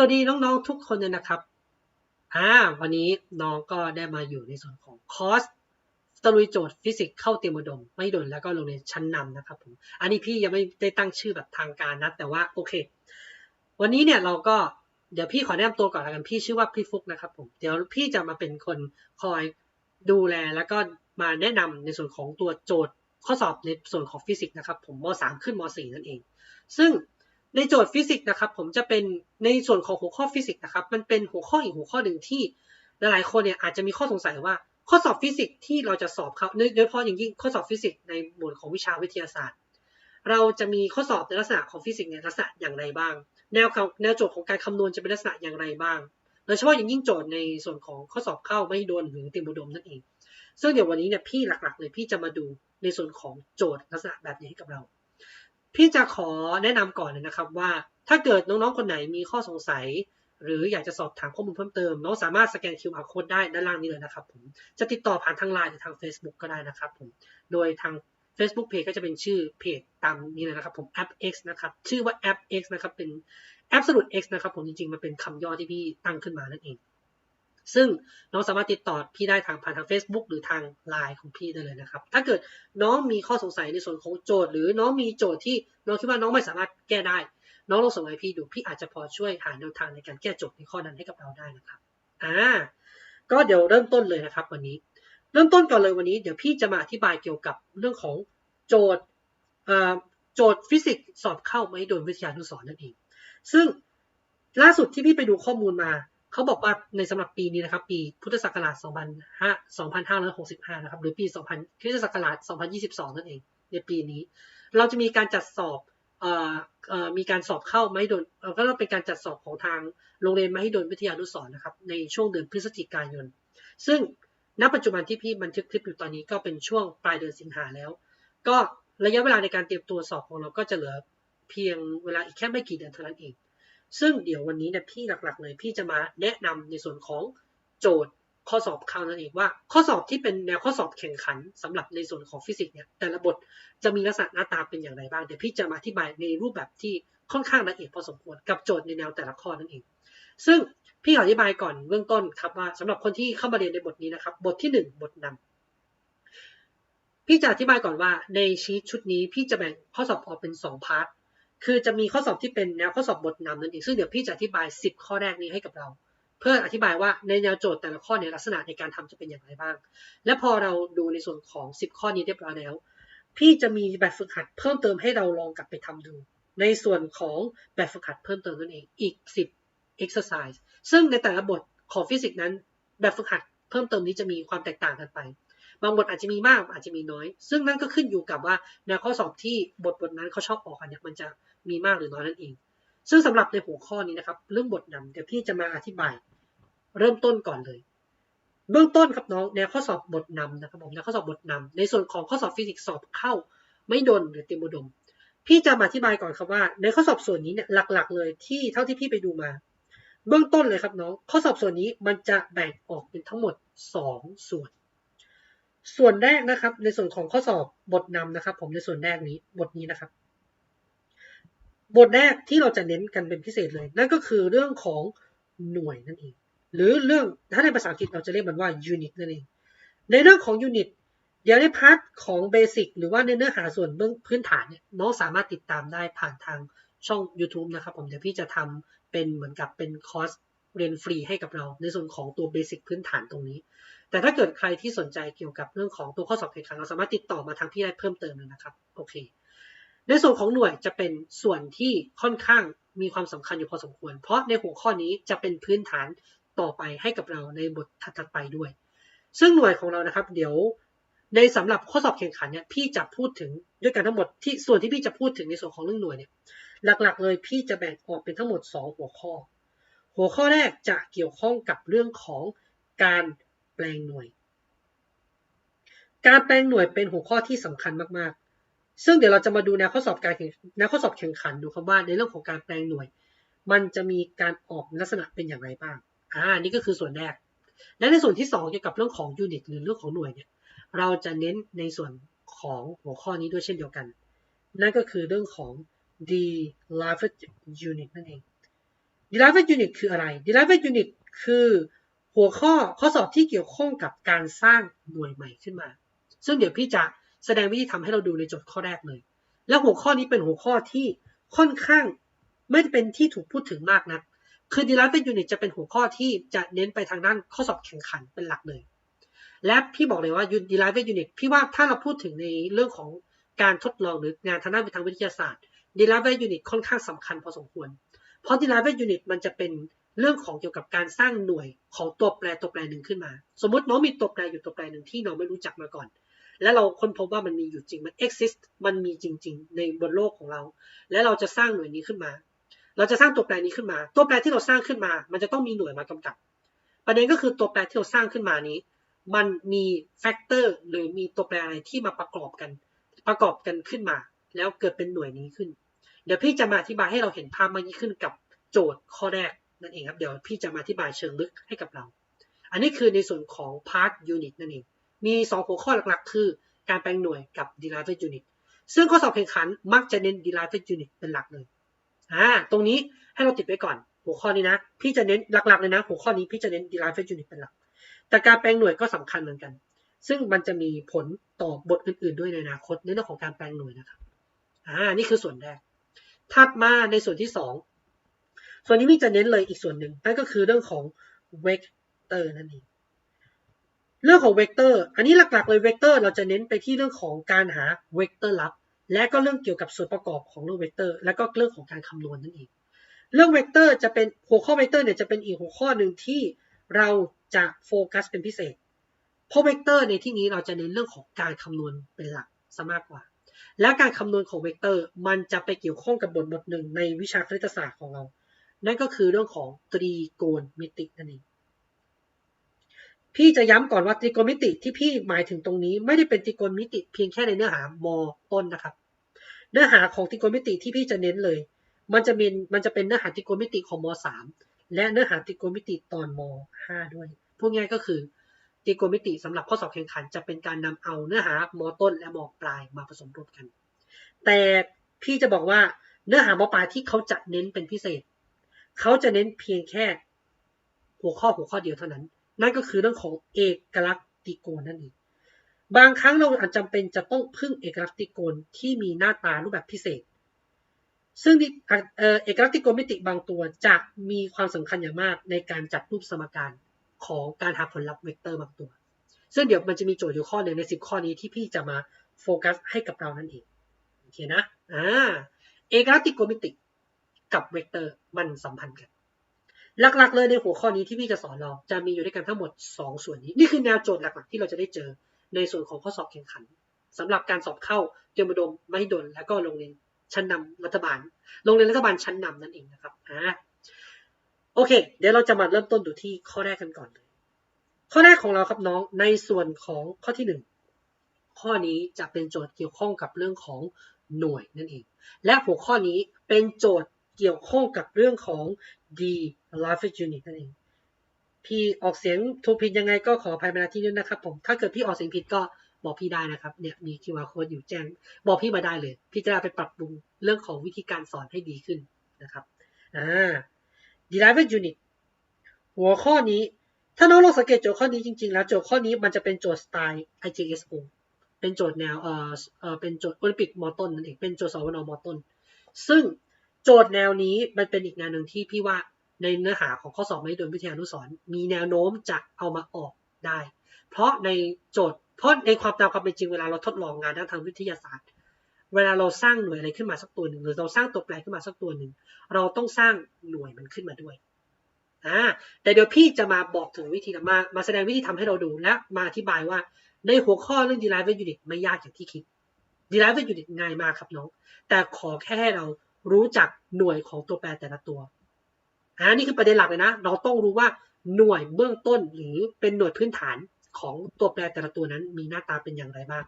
สวัสดีน้องๆทุกคนเลยนะครับอ่าวันนี้น้องก็ได้มาอยู่ในส่วนของคอร์สตะลุยโจทย์ฟิสิกส์เข้าเตรียมอุดม ไม่ดนแล้วก็โรงเรียนชั้นนำนะครับผม อันนี้พี่ยังไม่ได้ตั้งชื่อแบบทางการนะ แต่ว่าโอเค วันนี้เนี่ยเราก็เดี๋ยวพี่ขอแนะนำตัวก่อนแล้วกันพี่ชื่อว่าพี่ฟุกนะครับผม เดี๋ยวพี่จะมาเป็นคนคอยดูแลแล้วก็มาแนะนำในส่วนของตัวโจทย์ข้อสอบในส่วนของฟิสิกส์นะครับผมม .3 ขึ้นม .4 นั่นเอง ซึ่ง ในโจทย์ฟิสิกส์นะครับผมจะเป็นในส่วนของหัวข้อฟิสิกส์นะครับมันเป็นหัวข้ออีกหัวข้อหนึ่งที่หลายๆคนเนี่ยอาจจะมีข้อสงสัยว่าข้อสอบฟิสิกส์ที่เราจะสอบครับโดยเฉพาะอย่างยิ่งข้อสอบฟิสิกส์ในหมวดของวิชาวิทยาศาสตร์ เราจะมีข้อสอบในลักษณะของฟิสิกส์ในลักษณะอย่างไรบ้าง แนวแนวโจทย์ของการคำนวณจะเป็นลักษณะอย่างไรบ้างโดยเฉพาะอย่างยิ่งโจทย์ในส่วนของข้อสอบเข้าไม่โดนหรือเต็มบุดมนั่นเอง ซึ่งเดี๋ยววันนี้เนี่ยพี่หลักๆเลยพี่จะมาดูในส่วนของโจทย์ลักษณะแบบนี้ให้กับเรา พี่จะขอแนะนำก่อนเลยนะครับว่าถ้าเกิดน้องๆคนไหนมีข้อสงสัย หรืออยากจะสอบถามข้อมูลเพิ่มเติมน้องสามารถสแกน QR code ได้ด้านล่างนี้เลยนะครับผมจะติดต่อผ่านทางไลน์หรือทาง Facebook ก็ได้นะครับผมโดยทาง Facebook Page ก็จะเป็นชื่อเพจตามนี้เลยนะครับผม App X นะครับชื่อว่า App X นะครับเป็น Absolute X นะครับผมจริงๆมันเป็นคำย่อที่พี่ตั้งขึ้นมานั่นเอง ซึ่งน้องสามารถติดต่อพี่ได้ทางผ่านทาง Facebook หรือทาง Line ของพี่ได้เลยนะครับ ถ้าเกิดน้องมีข้อสงสัยในส่วนของโจทย์ หรือน้องมีโจทย์ที่น้องคิดว่าน้องไม่สามารถแก้ได้ น้องลองส่งให้พี่ดูพี่อาจจะพอช่วยหาแนวทางในการแก้โจทย์ในข้อนั้นให้กับเราได้นะครับอ่าก็เดี๋ยวเริ่มต้นเลยนะครับวันนี้ เริ่มต้นก่อนเลยวันนี้เดี๋ยวพี่จะมาอธิบายเกี่ยวกับเรื่องของโจทย์โจทย์ฟิสิกส์สอบเข้าไม่โดนวิทยานุสรนั่นเองซึ่งล่าสุดที่พี่ไปดูข้อมูลมา เขาบอกว่าในสำหรับปีนี้นะครับ ปีพุทธศักราช2565 นะครับ หรือปี 2000คริสตศักราช 2022 นั่นเอง ในปีนี้ เราจะมีการจัดสอบมีการสอบเข้าไม่โดนก็เป็นการจัดสอบของทางโรงเรียนไมหิดลวิทยานุสร์นะครับ ในช่วงเดือนพฤศจิกายน ซึ่งณปัจจุบันที่พี่บันทึกคลิปอยู่ตอนนี้ก็เป็นช่วงปลายเดือนสิงหาแล้ว ก็ระยะเวลาในการเตรียมตัวสอบของเราก็จะเหลือเพียงเวลาอีกแค่ไม่กี่เดือนเท่านั้นเอง ซึ่งเดี๋ยววันนี้เนี่ยพี่หลักๆเลยพี่จะมาแนะนำในส่วนของโจทย์ข้อสอบเข้านั่นเองว่า ข้อสอบที่เป็นแนวข้อสอบแข่งขันสำหรับในส่วนของฟิสิกส์เนี่ยแต่ละบทจะมีลักษณะหน้าตาเป็นอย่างไรบ้างเดี๋ยวพี่จะมาอธิบายในรูปแบบที่ค่อนข้างละเอียดพอสมควรกับโจทย์ในแนวแต่ละข้อนั่นเอง ซึ่งพี่อธิบายก่อนเบื้องต้นครับว่าสำหรับคนที่เข้ามาเรียนในบทนี้นะครับ บทที่ 1 บทนำพี่จะอธิบายก่อนว่าในชีตชุดนี้พี่จะแบ่งข้อสอบออกเป็น 2 พาร์ท คือจะมีข้อสอบที่เป็นแนวข้อสอบบทนำนั่นเองซึ่งเดี๋ยวพี่จะอธิบาย 10 ข้อแรกนี้ให้กับเรา เพื่ออธิบายว่าในแนวโจทย์แต่ละข้อในลักษณะในการทำจะเป็นอย่างไรบ้าง และพอเราดูในส่วนของ 10 ข้อนี้เรียบร้อยแล้ว พี่จะมีแบบฝึกหัดเพิ่มเติมให้เราลองกลับไปทำดู ในส่วนของแบบฝึกหัดเพิ่มเติมนั่นเองอีก 10 exercise ซึ่งในแต่ละบทของฟิสิกส์นั้น แบบฝึกหัดเพิ่มเติมนี้จะมีความแตกต่างกันไป บางบทอาจจะมีมากอาจจะมีน้อย ซึ่งนั่นก็ขึ้นอยู่กับว่าแนวข้อสอบที่บทบทนั้นเขาชอบออกกันเนี่ยมันจะมีมากหรือน้อยนั่นเอง ซึ่งสำหรับในหัวข้อนี้นะครับ เรื่องบทนำเดี๋ยวพี่จะมาอธิบาย เริ่มต้นก่อนเลย เบื้องต้นครับน้องแนวข้อสอบบทนำนะครับผมแนวข้อสอบบทนำในส่วนของข้อสอบฟิสิกส์สอบเข้า ไม่โดนหรือเต็มบุดม พี่จะมาอธิบายก่อนครับว่า ในข้อสอบส่วนนี้เนี่ยหลัก ๆ เลยที่เท่าที่พี่ไปดูมาเบื้องต้นเลยครับน้อง ข้อสอบส่วนนี้มันจะแบ่งออกเป็นทั้งหมด 2 ส่วน ส่วนแรกนะครับ ในส่วนของข้อสอบบทนำนะครับ ผมในส่วนแรกนี้บทนี้นะครับ บทแรกที่เราจะเน้นกันเป็นพิเศษเลย นั่นก็คือเรื่องของหน่วยนั่นเอง หรือเรื่องถ้าในภาษาอังกฤษเราจะเรียกมันว่า unit นั่นเอง ในเรื่องของ unit เดี๋ยวในพาร์ทของเบสิกหรือว่าในเนื้อหาส่วนเบื้องพื้นฐานเนี่ยน้องสามารถติดตามได้ผ่านทางช่อง YouTube นะครับผมเดี๋ยวพี่จะทำเป็นเหมือนกับเป็นคอร์สเรียนฟรีให้กับเรา ในส่วนของตัวเบสิกพื้นฐานตรงนี้ แต่ถ้าเกิดใครที่สนใจเกี่ยวกับเรื่องของตัวข้อสอบแข่งขันเราสามารถติดต่อมาทางพี่ได้เพิ่มเติมเลยนะครับโอเค ในส่วนของหน่วยจะเป็นส่วนที่ค่อนข้างมีความสำคัญอยู่พอสมควร เพราะในหัวข้อนี้จะเป็นพื้นฐานต่อไปให้กับเราในบทถัดไปด้วย ซึ่งหน่วยของเรานะครับ เดี๋ยวในสำหรับข้อสอบแข่งขันเนี่ยพี่จะพูดถึงด้วยกันทั้งหมดที่ส่วนที่พี่จะพูดถึงในส่วนของเรื่องหน่วยเนี่ยหลักๆ เลยพี่จะแบ่งออกเป็นทั้งหมด 2 หัวข้อ หัวข้อแรกจะเกี่ยวข้องกับเรื่องของการ แปลงหน่วย การแปลงหน่วยเป็นหัวข้อที่สำคัญมากๆ ซึ่งเดี๋ยวเราจะมาดูแนวข้อสอบการแนวข้อสอบแข่งขันดูครับว่าในเรื่องของการแปลงหน่วย มันจะมีการออกลักษณะเป็นอย่างไรบ้าง อ่า นี่ก็คือส่วนแรก และในส่วนที่ 2 เกี่ยวกับเรื่องของยูนิตหรือเรื่องของหน่วยเนี่ย เราจะเน้นในส่วนของหัวข้อนี้ด้วยเช่นเดียวกัน นั่นก็คือเรื่องของ d l i v e unit นั่นเอง derived unit คืออะไร derived unit คือ หัวข้อข้อสอบที่เกี่ยวข้องกับการสร้างหน่วยใหม่ขึ้นมา ซึ่งเดี๋ยวพี่จะแสดงวิธีทำให้เราดูในโจทย์ข้อแรกเลย และหัวข้อนี้เป็นหัวข้อที่ค่อนข้างไม่เป็นที่ถูกพูดถึงมากนะัก คือ derived unit จะเป็นหัวข้อที่จะเน้นไปทางด้านข้อสอบแข่งขันเป็นหลักเลย และพี่บอกเลยว่า derived unit พี่ว่าถ้าเราพูดถึงในเรื่องของการทดลองหรืองานทางด้านทางวิทยาศาสตร์ derived unit ค่อนข้างสำคัญพอสมควร เพราะ derived unit มันจะเป็น เรื่องของเกี่ยวกับการสร้างหน่วยของตัวแปรตัวแปรหนึ่งขึ้นมา สมมติน้องมีตัวแปรอยู่ตัวแปรหนึ่งที่น้องไม่รู้จักมาก่อน และเราค้นพบว่ามันมีอยู่จริงมัน exist มันมีจริง ๆ ในบนโลกของเรา และเราจะสร้างหน่วยนี้ขึ้นมา เราจะสร้างตัวแปรนี้ขึ้นมา ตัวแปรที่เราสร้างขึ้นมา มันจะต้องมีหน่วยมากำกับ ประเด็นก็คือตัวแปรที่เราสร้างขึ้นมานี้ มันมีแฟกเตอร์หรือมีตัวแปรอะไรที่มาประกอบกัน ประกอบกันขึ้นมา แล้วเกิดเป็นหน่วยนี้ขึ้น เดี๋ยวพี่จะมาอธิบายให้เราเห็นภาพมากยิ่งขึ้นกับโจทย์ข้อแรก นั่นเองครับเดี๋ยวพี่จะมาอธิบายเชิงลึกให้กับเรา อันนี้คือในส่วนของ part unit นั่นเอง มี 2 หัวข้อหลักๆ คือการแปลงหน่วยกับ derived unit ซึ่งข้อสอบแข่งขันมักจะเน้น derived unit เป็นหลักเลยอ่าตรงนี้ให้เราติดไว้ก่อน หัวข้อนี้นะ พี่จะเน้นหลักๆเลยนะ หัวข้อนี้พี่จะเน้น derived unit เป็นหลัก แต่การแปลงหน่วยก็สำคัญเหมือนกัน ซึ่งมันจะมีผลต่อบทอื่นๆ ด้วยในอนาคตในเรื่องของการแปลงหน่วยนะครับอ่านี่คือส่วนแรกถัดมาในส่วนที่สอง ส่วนนี้พี่จะเน้นเลยอีกส่วนหนึ่งนั่นก็คือเรื่องของเวกเตอร์นั่นเองเรื่องของเวกเตอร์ อันนี้หลักๆเลยเวกเตอร์เราจะเน้นไปที่เรื่องของการหาเวกเตอร์ลับ และก็เรื่องเกี่ยวกับส่วนประกอบของเรื่องเวกเตอร์ และก็เรื่องของการคำนวณนั่นเอง เรื่องเวกเตอร์จะเป็นหัวข้อเวกเตอร์เนี่ยจะเป็นอีกหัวข้อหนึ่งที่เราจะโฟกัสเป็นพิเศษ เพราะเวกเตอร์ในที่นี้เราจะเน้นเรื่องของการคำนวณเป็นหลักซะมากกว่า และการคำนวณของเวกเตอร์มันจะไปเกี่ยวข้องกับบทบทหนึ่งในวิชาคณิตศาสตร์ของเรา นั่นก็คือเรื่องของตรีโกณมิตินั่นเองพี่จะย้ำก่อนว่าตรีโกณมิติที่พี่หมายถึงตรงนี้ ไม่ได้เป็นตรีโกณมิติเพียงแค่ในเนื้อหามต้นนะครับ เนื้อหาของตรีโกณมิติที่พี่จะเน้นเลย มันจะเป็นมันจะเป็นเนื้อหาตรีโกณมิติของม .3 และเนื้อหาตรีโกณมิติตอนม .5 ด้วยพวกง่ายก็คือตรีโกณมิติสำหรับข้อสอบแข่งขัน จะเป็นการนำเอาเนื้อหามต้นและมปลายมาผสมรวมกัน แต่พี่จะบอกว่าเนื้อหามปลายที่เขาจะเน้นเป็นพิเศษ เขาจะเน้นเพียงแค่หัวข้อหัวข้อเดียวเท่านั้น นั่นก็คือเรื่องของเอกลักษณ์ตรีโกณนั่นเองบางครั้งเราอาจจำเป็นจะต้องพึ่งเอกลักษณ์ตรีโกณที่มีหน้าตารูปแบบพิเศษ ซึ่งเอกลักษณ์ตรีโกณมิติบางตัวจะมีความสำคัญอย่างมากในการจัดรูปสมการของการหาผลลัพธ์เวกเตอร์บางตัว ซึ่งเดี๋ยวมันจะมีโจทย์อยู่ข้อหนึ่งใน10ข้อนี้ที่พี่จะมาโฟกัสให้กับเรานั่นเองโอเคนะอ่าเอกลักษณ์ตรีโกณมิติ กับเวกเตอร์มันสัมพันธ์กัน หลักๆ เลยในหัวข้อนี้ที่พี่จะสอนเราจะมีอยู่ด้วยกันทั้งหมด 2 ส่วนนี้ นี่คือแนวโจทย์หลักๆ ที่เราจะได้เจอในส่วนของข้อสอบแข่งขันสำหรับการสอบเข้าเตรียมอุดมมหิดลและก็โรงเรียนชั้นนำรัฐบาล โรงเรียนรัฐบาลชั้นนำนั่นเองนะครับอ่าโอเค เดี๋ยวเราจะมาเริ่มต้นดูที่ข้อแรกกันก่อนเลยข้อแรกของเราครับน้องในส่วนของข้อที่หนึ่งข้อนี้จะเป็นโจทย์เกี่ยวข้องกับเรื่องของหน่วยนั่นเอง และหัวข้อนี้เป็นโจทย์ เกี่ยวข้องกับเรื่องของ d l i f e unit นั่นเอง พี่ออกเสียงถูกผิดยังไงก็ขออภัยมาที่นี้นะครับผม ถ้าเกิดพี่ออกเสียงผิดก็บอกพี่ได้นะครับ เนี่ยมี QR code อยู่แจ้ง บอกพี่มาได้เลย พี่จะไปปรับปรุงเรื่องของวิธีการสอนให้ดีขึ้นนะครับ อ่า derived unit หัวข้อนี้ ถ้าน้องลองสังเกตโจทย์ข้อนี้จริงๆ แล้วโจทย์ข้อนี้มันจะเป็นโจทย์สไตล์ IJSO เป็นโจทย์แนว เอ่อ เอ่อ เป็นโจทย์โอลิมปิกมอต้นนั่นเอง เป็นโจทย์สวนมอต้น ซึ่ง โจทย์แนวนี้มันเป็นอีกแนวหนึ่งที่พี่ว่าในเนื้อหาของข้อสอบไม่โดยวิทยานุสรมีแนวโน้มจะเอามาออกได้ เพราะในโจทย์เพราะในความตามความเป็นจริงเวลาเราทดลองงานด้านทางวิทยาศาสตร์ เวลาเราสร้างหน่วยอะไรขึ้นมาสักตัวหนึ่งหรือเราสร้างตัวแปรขึ้นมาสักตัวหนึ่งเราต้องสร้างหน่วยมันขึ้นมาด้วยอ่าแต่เดี๋ยวพี่จะมาบอกถึงวิธีมามาแสดงวิธีทำให้เราดูและมาอธิบายว่าในหัวข้อเรื่อง derived unit ไม่ยากอย่างที่คิด derived unit ง่ายมากครับน้องแต่ขอแค่ให้เรา รู้จักหน่วยของตัวแปรแต่ละตัวอ่านี่คือประเด็นหลักเลยนะ เราต้องรู้ว่าหน่วยเบื้องต้นหรือเป็นหน่วยพื้นฐานของตัวแปรแต่ละตัวนั้น มีหน้าตาเป็นอย่างไรบ้าง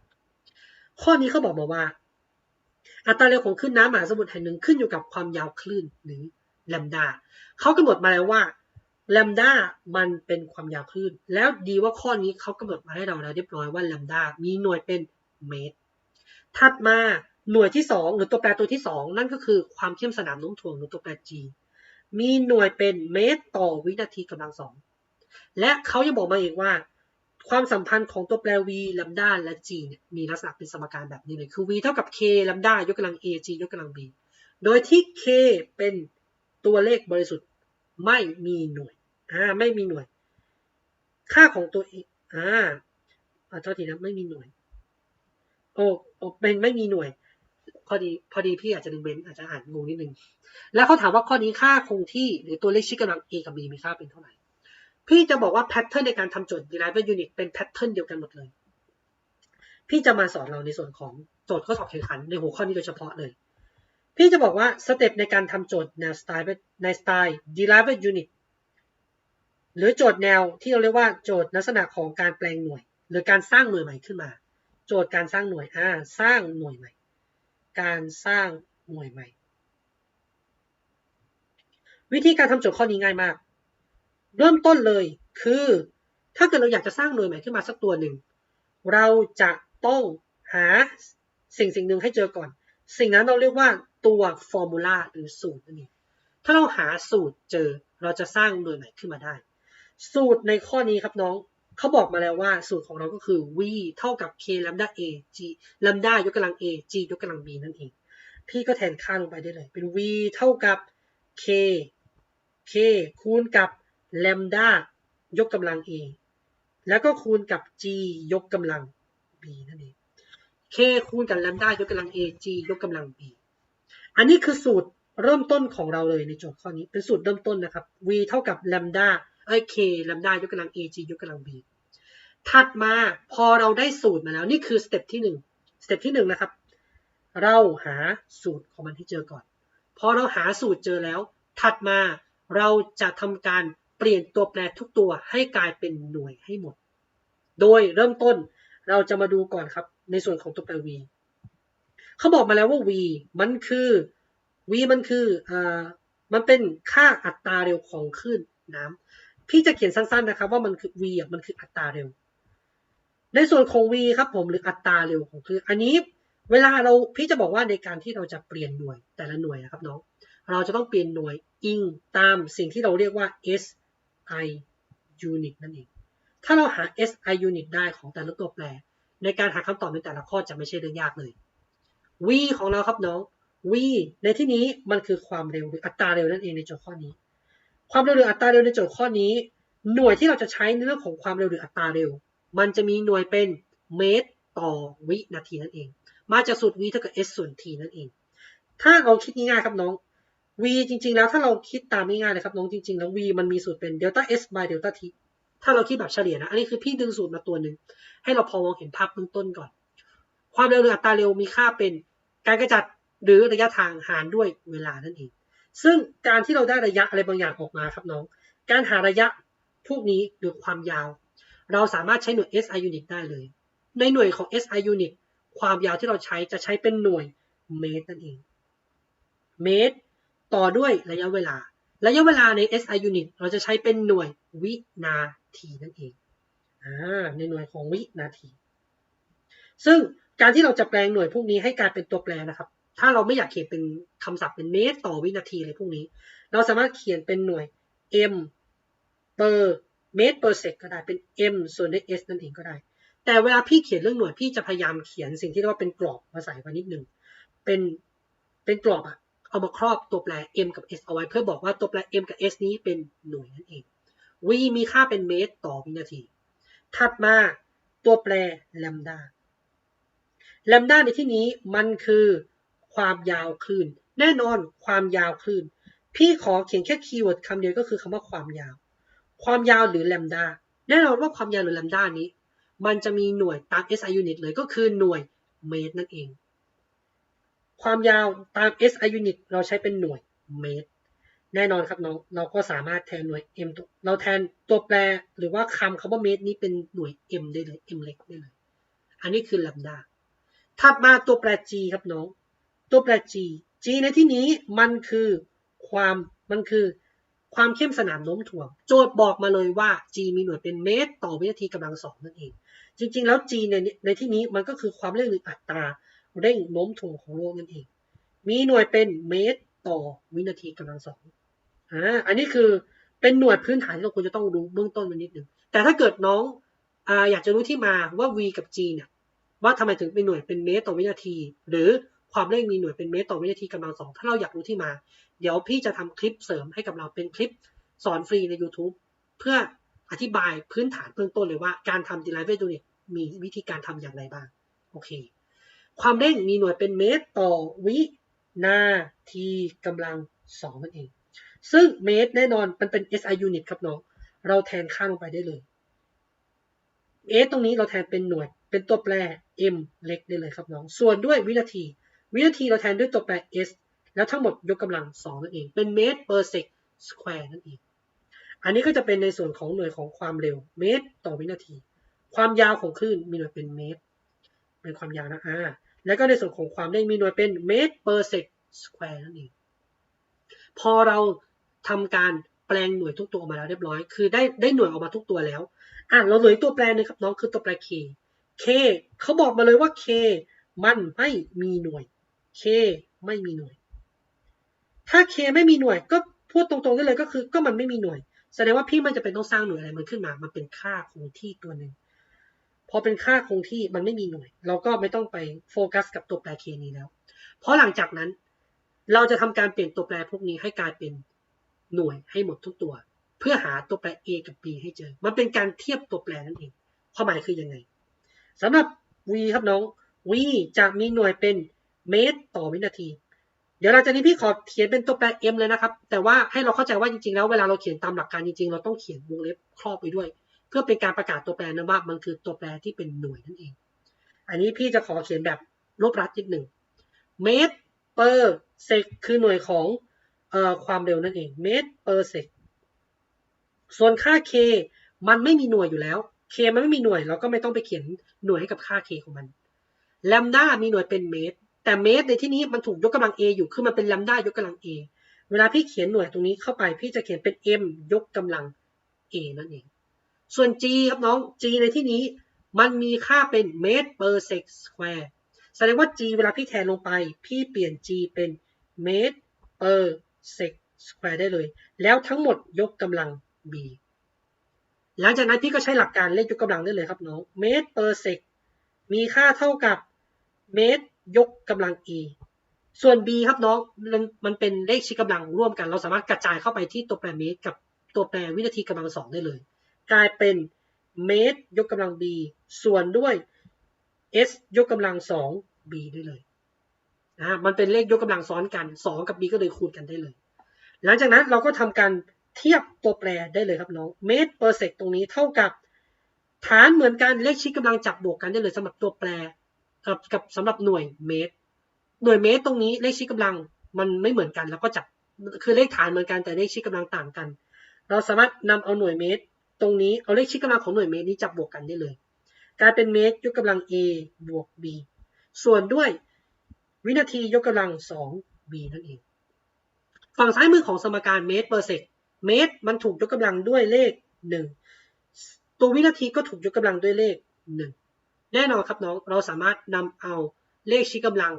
ข้อนี้เขาบอกมาว่า อัตราเร็วของคลื่นน้ำมหาสมุทรแห่งหนึ่งขึ้นอยู่กับความยาวคลื่นหรือแลมดาเขากำหนดมาแล้วว่าแลมดามันเป็นความยาวคลื่น แล้วดีว่าข้อนี้เขากำหนดมาให้เราแล้วเรียบร้อยว่าแลมดามีหน่วยเป็นเมตร ถัดมา หน่วยที่ 2 หรือตัวแปรตัวที่ 2 นั่นก็คือความเข้มสนามโน้มถ่วงหรือตัวแปร G มีหน่วยเป็นเมตรต่อวินาทีกำลังสองและเขายังบอกมาอีกว่า ความสัมพันธ์ของตัวแปร v ลัมดาและ g เนี่ยมีลักษณะเป็นสมการแบบนี้เลยคือ v เท่ากับ k ลัมดายกกำลัง a g ยกกำลัง b โดยที่ k เป็นตัวเลขบริสุทธิ์ไม่มีหน่วยอ่าไม่มีหน่วย ค่าของตัวเองอ่าขอโทษทีนะไม่มีหน่วยโอ้โอ้เป็นไม่มีหน่วย พอดีพอดีพี่อาจจะดึงเบนอาจจะอ่านงงนิดนึง แล้วเขาถามว่าข้อนี้ค่าคงที่หรือตัวเลขชี้กำลัง a กับ b มีค่าเป็นเท่าไหร่ พี่จะบอกว่าแพทเทิร์นในการทำโจทย์ derivative unit เป็นแพทเทิร์นเดียวกันหมดเลย พี่จะมาสอนเราในส่วนของโจทย์ข้อสอบแข่งขันในหัวข้อนี้โดยเฉพาะเลย พี่จะบอกว่าสเต็ปในการทำโจทย์แนวสไตล์ในสไตล์ derivative unit หรือโจทย์แนวที่เราเรียกว่าโจทย์ลักษณะของการแปลงหน่วย หรือการสร้างหน่วยใหม่ขึ้นมา โจทย์การสร้างหน่วยอ่าสร้างหน่วยใหม่ การสร้างหน่วยใหม่ วิธีการทำโจทย์ข้อนี้ง่ายมาก เริ่มต้นเลยคือ ถ้าเกิดเราอยากจะสร้างหน่วยใหม่ขึ้นมาสักตัวหนึ่ง เราจะต้องหาสิ่งสิ่งหนึ่งให้เจอก่อน สิ่งนั้นเราเรียกว่าตัวฟอร์มูลาหรือสูตรนั่นเองถ้าเราหาสูตรเจอเราจะสร้างหน่วยใหม่ขึ้นมาได้ สูตรในข้อนี้ครับน้อง เขาบอกมาแล้วว่าสูตรของเราก็คือ v เท่ากับ k ลัมดา a g ลัมดายกกำลัง a g ยกกำลัง b นั่นเอง พี่ก็แทนค่าลงไปได้เลย เป็น v เท่ากับ k k คูณกับแลมดายกกำลัง a แล้วก็คูณกับ g ยกกำลัง b นั่นเอง k คูณกับแลมดายกกำลัง a g ยกกำลัง b อันนี้คือสูตรเริ่มต้นของเราเลยในโจทย์ข้อนี้เป็นสูตรเริ่มต้นนะครับ v เท่ากับแลมดาเอ้ย k แลมดายกกำลัง a g ยกกำลัง b ถัดมาพอเราได้สูตรมาแล้ว นี่คือสเต็ปที่หนึ่งสเต็ปที่หนึ่งนะครับ เราหาสูตรของมันให้เจอก่อน พอเราหาสูตรเจอแล้ว ถัดมาเราจะทำการเปลี่ยนตัวแปรทุกตัวให้กลายเป็นหน่วยให้หมด โดยเริ่มต้นเราจะมาดูก่อนครับ ในส่วนของตัวแปร v เขาบอกมาแล้วว่า v มันคือ v มันคืออ่ามันเป็นค่าอัตราเร็วของคลื่นน้ำพี่จะเขียนสั้นๆนะครับว่ามันคือ v อะมันคืออัตราเร็ว ในส่วนของ v ครับผมหรืออัตราเร็วของคลื่นอันนี้เวลาเราพี่จะบอกว่าในการที่เราจะเปลี่ยนหน่วยแต่ละหน่วยนะครับน้องเราจะต้องเปลี่ยนหน่วยอิงตามสิ่งที่เราเรียกว่า SI unit นั่นเอง ถ้าเราหา SI unit ได้ของแต่ละตัวแปร ในการหาคำตอบในแต่ละข้อจะไม่ใช่เรื่องยากเลย V ของเราครับน้อง V ในที่นี้มันคือความเร็วหรืออัตราเร็วนั่นเองในโจทย์ข้อนี้ ความเร็วหรืออัตราเร็วในโจทย์ข้อนี้ หน่วยที่เราจะใช้ในเรื่องของความเร็วหรืออัตราเร็ว มันจะมีหน่วยเป็นเมตรต่อวินาทีนั่นเอง มาจากสูตร V เท่ากับ S ส่วน T นั่นเอง ถ้าเราคิดง่ายๆครับน้อง v จริง ๆ แล้วถ้าเราคิดตามง่ายๆเลยครับน้องจริงๆ แล้ว v มันมีสูตรเป็นเดลต้า s by เดลต้า t ถ้าเราคิดแบบเฉลี่ยนะ อันนี้คือพี่ดึงสูตรมาตัวหนึ่ง ให้เราพอมองเห็นภาพเบื้องต้นก่อน ความเร็วหรืออัตราเร็วมีค่าเป็นการกระจัดหรือระยะทางหารด้วยเวลานั่นเอง ซึ่งการที่เราได้ระยะอะไรบางอย่างออกมาครับน้อง การหาระยะพวกนี้หรือความยาว เราสามารถใช้หน่วย SI unit ได้เลย ในหน่วยของ SI unit ความยาวที่เราใช้จะใช้เป็นหน่วยเมตรนั่นเอง เมตร ต่อด้วยระยะเวลา ระยะเวลาใน SI unit เราจะใช้เป็นหน่วยวินาทีนั่นเองอในหน่วยของวินาที ซึ่งการที่เราจะแปลงหน่วยพวกนี้ให้กลายเป็นตัวแปรนะครับ ถ้าเราไม่อยากเขียนเป็นคำศัพท์เป็นเมตรต่อวินาทีอะไรพวกนี้ เราสามารถเขียนเป็นหน่วย m per เมตร per sec ก็ได้เป็น m ส่วนด้วย s นั่นเองก็ได้ แต่เวลาพี่เขียนเรื่องหน่วยพี่จะพยายามเขียนสิ่งที่เรียกว่าเป็นกรอบมาใส่ไว้นิดนึงเป็นเป็นกรอบอะเอามาครอบตัวแปร m กับ s เอาไว้ เพื่อบอกว่าตัวแปร m กับ s นี้เป็นหน่วยนั่นเอง v มีค่าเป็นเมตรต่อวินาที ถัดมาตัวแปรแลมดาแลมดาในที่นี้มันคือความยาวคลื่น แน่นอนความยาวคลื่น พี่ขอเขียนแค่คีย์เวิร์ดคำเดียวก็คือคำว่าความยาว ความยาวหรือแลมดาแน่นอนว่าความยาวหรือแลมดานี้ มันจะมีหน่วยตาม SI unit เลยก็คือหน่วยเมตรนั่นเอง ความยาวตาม SI unit เราใช้เป็นหน่วยเมตร แน่นอนครับน้องเราก็สามารถแทนหน่วย m เราแทนตัวแปรหรือว่าคำคำว่าเมตรนี้เป็นหน่วย m ได้เลย m เล็กได้เลย อันนี้คือแลมดาถัดมาตัวแปร g ครับน้อง ตัวแปร g g ในที่นี้มันคือความมันคือ ความเข้มสนามโน้มถ่วง โจทย์บอกมาเลยว่า g มีหน่วยเป็นเมตร ต่อวินาทีกำลังสองนั่นเอง จริงๆ แล้ว g ในในที่นี้มันก็คือความเร่งหรืออัตราเร่งโน้มถ่วงของโลกนั่นเอง มีหน่วยเป็นเมตร ต่อวินาทีกำลังสองอ่าอันนี้คือเป็นหน่วยพื้นฐานที่เราควรจะต้องรู้เบื้องต้นมานิดหนึ่งแต่ถ้าเกิดน้องอ่าอยากจะรู้ที่มาว่า v กับ g เนี่ยว่าทำไมถึงเป็นหน่วยเป็นเมตร ต่อวินาที หรือ ความเร่งมีหน่วยเป็นเมตรต่อวินาทีกำลังสองถ้าเราอยากรู้ที่มา เดี๋ยวพี่จะทำคลิปเสริมให้กับเราเป็นคลิปสอนฟรีใน YouTube เพื่ออธิบายพื้นฐานเบื้องต้นเลยว่าการทำ derived unit มีวิธีการทำอย่างไรบ้าง โอเค ความเร่งมีหน่วยเป็นเมตรต่อวินาทีกำลังสองนั่นเอง ซึ่งเมตรแน่นอนมันเป็น SI unit ครับน้อง เราแทนค่าลงไปได้เลย s ตรงนี้เราแทนเป็นหน่วยเป็นตัวแปร m เล็กได้เลยครับน้อง ส่วนด้วยวินาที วินาทีเราแทนด้วยตัวแปร s แล้วทั้งหมดยกกำลังสองนั่นเอง เป็นเมตร per sec square นั่นเอง อันนี้ก็จะเป็นในส่วนของหน่วยของความเร็วเมตรต่อวินาที ความยาวของคลื่นมีหน่วยเป็นเมตร เป็นความยาวนะอ่าแล้วก็ในส่วนของความเร่งมีหน่วยเป็นเมตร per sec square นั่นเอง พอเราทำการแปลงหน่วยทุกตัวออกมาแล้วเรียบร้อย คือได้ได้หน่วยออกมาทุกตัวแล้ว อะ เราเหลือตัวแปรนึงครับน้องคือตัวแปร k k เขาบอกมาเลยว่า k มันไม่มีหน่วย k ไม่มีหน่วย ถ้า k ไม่มีหน่วย ก็พูดตรงๆได้เลยก็คือ ก็มันไม่มีหน่วย แสดงว่าพี่มันจะเป็นต้องสร้างหน่วยอะไรมันขึ้นมา มันเป็นค่าคงที่ตัวหนึ่งพอเป็นค่าคงที่มันไม่มีหน่วย เราก็ไม่ต้องไปโฟกัสกับตัวแปร k นี้แล้ว เพราะหลังจากนั้น เราจะทำการเปลี่ยนตัวแปรพวกนี้ให้กลายเป็นหน่วยให้หมดทุกตัว เพื่อหาตัวแปร a กับ b ให้เจอ มันเป็นการเทียบตัวแปรนั่นเองความหมายคือยังไงสำหรับ v ครับน้อง v จะมีหน่วยเป็น เมตรต่อวินาที เดี๋ยวหลังจากนี้พี่ขอเขียนเป็นตัวแปร m เลยนะครับ แต่ว่าให้เราเข้าใจว่าจริงๆ แล้วเวลาเราเขียนตามหลักการจริงๆ เราต้องเขียนวงเล็บครอบไปด้วย เพื่อเป็นการประกาศตัวแปรนั้นว่ามันคือตัวแปรที่เป็นหน่วยนั่นเอง อันนี้พี่จะขอเขียนแบบลบรัดนิดหนึ่งเมตร per sec คือหน่วยของออความเร็วนั่นเองเมตร per sec ส่วนค่า k มันไม่มีหน่วยอยู่แล้ว k มันไม่มีหน่วย เราก็ไม่ต้องไปเขียนหน่วยให้กับค่า k ของมันแลมด้ามีหน่วยเป็นเมตร แต่เมตรในที่นี้มันถูกยกกำลัง a อยู่คือมันเป็นแลมดายกกำลัง a เวลาพี่เขียนหน่วยตรงนี้เข้าไปพี่จะเขียนเป็น m ยกกำลัง a นั่นเอง ส่วน g ครับน้อง g ในที่นี้มันมีค่าเป็นเมตร per sec square แสดงว่า g เวลาพี่แทนลงไป พี่เปลี่ยน g เป็นเมตร per sec square ได้เลย แล้วทั้งหมดยกกำลัง b หลังจากนั้นพี่ก็ใช้หลักการเลขยกกำลังได้เลยครับน้องเมตร per sec มีค่าเท่ากับเมตร ยกกำลัง e ส่วน b ครับน้องมันมันเป็นเลขชี้กำลังร่วมกัน เราสามารถกระจายเข้าไปที่ตัวแปรเมตรกับตัวแปรวินาทีกำลังสองได้เลย กลายเป็นเมตรยกกำลัง b ส่วนด้วย s ยกกำลังสอง b ได้เลยนะมันเป็นเลขยกกำลังซ้อนกัน 2 กับ b ก็เลยคูณกันได้เลย หลังจากนั้นเราก็ทำการเทียบตัวแปรได้เลยครับน้องเมตร per sec ตรงนี้เท่ากับฐานเหมือนกันเลขชี้กำลังจับบวกกันได้เลยสำหรับตัวแปร กับกับสำหรับหน่วยเมตร หน่วยเมตรตรงนี้เลขชี้กำลังมันไม่เหมือนกัน แล้วก็จับคือเลขฐานเหมือนกันแต่เลขชี้กำลังต่างกัน เราสามารถนำเอาหน่วยเมตร ตรงนี้เอาเลขชี้กำลังของหน่วยเมตรนี้จับบวกกันได้เลยกลายเป็นเมตรยกกำลัง a บวก b ส่วนด้วยวินาทียกกำลัง 2b นั่นเอง ฝั่งซ้ายมือของสมการเมตร per sec เมตรมันถูกยกกำลังด้วยเลข 1 ตัววินาทีก็ถูกยกกำลังด้วยเลข 1 แน่นอนครับน้องเราสามารถนำเอาเลขชี้กำลัง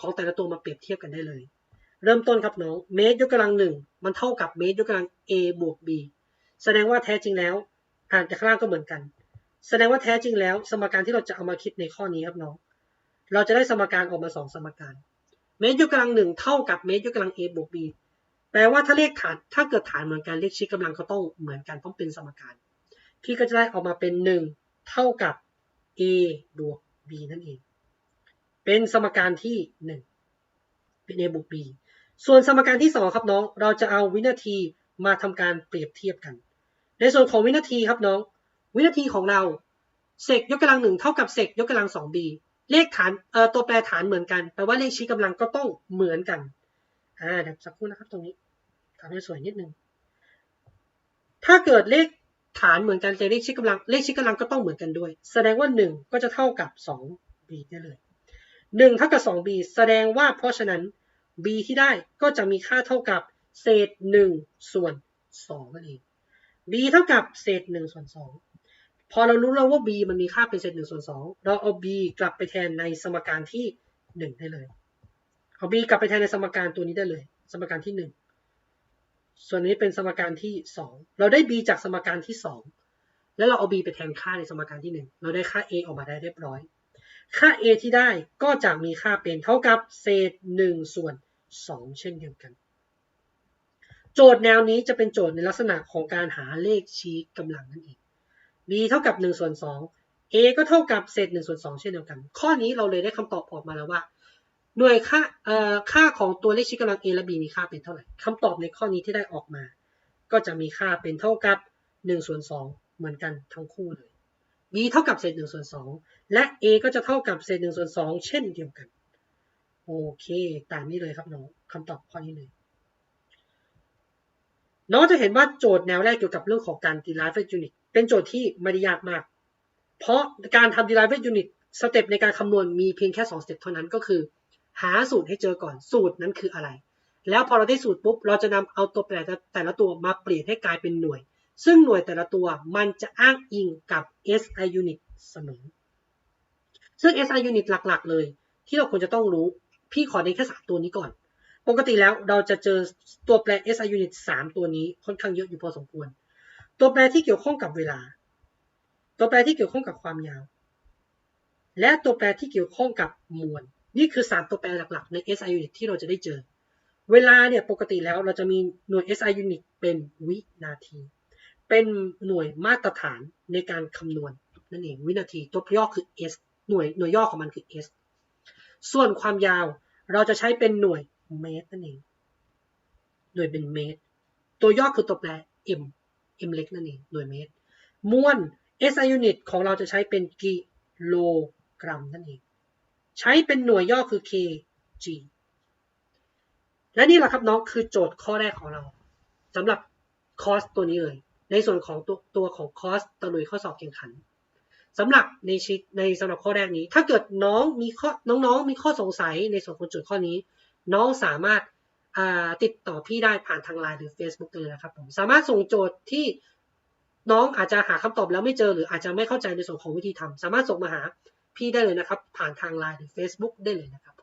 ของแต่ละตัวมาเปรียบเทียบกันได้เลย เริ่มต้นครับน้องเมตรยกกำลัง1มันเท่ากับเมตรยกกำลัง a บวก b แสดงว่าแท้จริงแล้วอ่านจากข้างล่างก็เหมือนกัน แสดงว่าแท้จริงแล้ว สมการที่เราจะเอามาคิดในข้อนี้ครับน้องเราจะได้สมการออกมา 2 สมการ เมตรยกกำลัง1เท่ากับเมตรยกกำลัง a บวก b แปลว่าถ้าเลขฐานถ้าเกิดฐานเหมือนกันเลขชี้กำลังก็ต้องเหมือนกันต้องเป็นสมการ พี่ก็จะได้ออกมาเป็น 1 เท่ากับ a บวก b นั่นเอง เป็นสมการที่ 1 เป็น a บวก b ส่วนสมการที่ 2 ครับน้อง เราจะเอาวินาทีมาทำการเปรียบเทียบกัน ในส่วนของวินาทีครับน้อง วินาทีของเราเซกยกกำลังหนึ่งเท่ากับเซกยกกำลังสอง b เลขฐานเอ่อตัวแปรฐานเหมือนกันแปลว่าเลขชี้กำลังก็ต้องเหมือนกันอ่าเดี๋ยวสักครู่นะครับตรงนี้ทำให้สวยนิดนึงถ้าเกิดเลข ฐานเหมือนกันแต่เลขชี้กำลังเลขชี้กำลังก็ต้องเหมือนกันด้วย แสดงว่า 1 ก็จะเท่ากับ 2b ได้เลย 1 เท่ากับ 2b แสดงว่าเพราะฉะนั้น b ที่ได้ก็จะมีค่าเท่ากับเศษ 1 ส่วน2นั่นเอง b เท่ากับเศษ 1 ส่วน 2 พอเรารู้แล้วว่า b มันมีค่าเป็นเศษ 1 ส่วน 2 เราเอา b กลับไปแทนในสมการที่ 1 ได้เลยเอา b กลับไปแทนในสมการตัวนี้ได้เลย สมการที่ 1 ส่วนนี้เป็นสมการที่สองเราได้ b จากสมการที่สองแล้วเราเอา b ไปแทนค่าในสมการที่หนึ่งเราได้ค่า a ออกมาได้เรียบร้อย ค่า a ที่ได้ก็จะมีค่าเป็นเท่ากับเศษหนึ่งส่วนสองเช่นเดียวกัน โจทย์แนวนี้จะเป็นโจทย์ในลักษณะของการหาเลขชี้กำลังนั่นเอง b เท่ากับ1ส่วน2 a ก็เท่ากับเศษ1ส่วน2เช่นเดียวกัน ข้อนี้เราเลยได้คำตอบออกมาแล้วว่า หน่วยค่าเอ่อค่าของตัวเลขชี้กำลัง a และ b มีค่าเป็นเท่าไหร่คำตอบในข้อนี้ที่ได้ออกมา ก็จะมีค่าเป็นเท่ากับ1ส่วน2เหมือนกันทั้งคู่เลย b เท่ากับเศษ1ส่วน2และ a ก็จะเท่ากับเศษ1ส่วน2เช่นเดียวกัน โอเคตามนี้เลยครับน้องคำตอบข้อนี้เลยน้องจะเห็นว่าโจทย์แนวแรกเกี่ยวกับเรื่องของการ derived unit เป็นโจทย์ที่ไม่ได้ยากมาก เพราะการทำ derived unit สเต็ปในการคำนวณมีเพียงแค่ 2 สเต็ปเท่านั้นก็คือ หาสูตรให้เจอก่อนสูตรนั้นคืออะไร แล้วพอเราได้สูตรปุ๊บเราจะนำเอาตัวแปรแต่ละตัวมาเปลี่ยนให้กลายเป็นหน่วย ซึ่งหน่วยแต่ละตัวมันจะอ้างอิงกับ SI unit เสมอซึ่ง SI unit หลักๆ เลย ที่เราควรจะต้องรู้พี่ขอในแค่สามตัวนี้ก่อน ปกติแล้วเราจะเจอตัวแปร SI unit 3ตัวนี้ค่อนข้างเยอะอยู่พอสมควร ตัวแปรที่เกี่ยวข้องกับเวลา ตัวแปรที่เกี่ยวข้องกับความยาว และตัวแปรที่เกี่ยวข้องกับมวล นี่คือ 3 ตัวแปรหลักๆ ใน SI unit ที่เราจะได้เจอ เวลาเนี่ยปกติแล้วเราจะมีหน่วย SI unit เป็นวินาที เป็นหน่วยมาตรฐานในการคำนวณนั่นเองวินาทีตัวย่อคือ S หน่วยหน่วยย่อของมันคือ S ส่วนความยาวเราจะใช้เป็นหน่วยเมตรนั่นเอง หน่วยเป็นเมตร ตัวย่อคือตัวแปร m m เล็กนั่นเองหน่วยเมตรมวล SI unit ของเราจะใช้เป็นกิโลกรัมนั่นเอง ใช้เป็นหน่วยย่อคือ kg และนี่แหละครับน้องคือโจทย์ข้อแรกของเราสำหรับคอสตัวนี้เลย ในส่วนของตัวตัวของคอสตะลุยข้อสอบแข่งขันสำหรับในชิในสำหรับข้อแรกนี้ ถ้าเกิดน้องมีข้อน้องๆมีข้อสงสัยในส่วนของโจทย์ข้อนี้ น้องสามารถติดต่อพี่ได้ผ่านทางไลน์หรือ Facebook เลยนะครับผมสามารถส่งโจทย์ที่น้องอาจจะหาคำตอบแล้วไม่เจอหรืออาจจะไม่เข้าใจในส่วนของวิธีทำสามารถส่งมาหา พี่ได้เลยนะครับ ผ่านทางไลน์หรือ Facebook ได้เลยนะครับ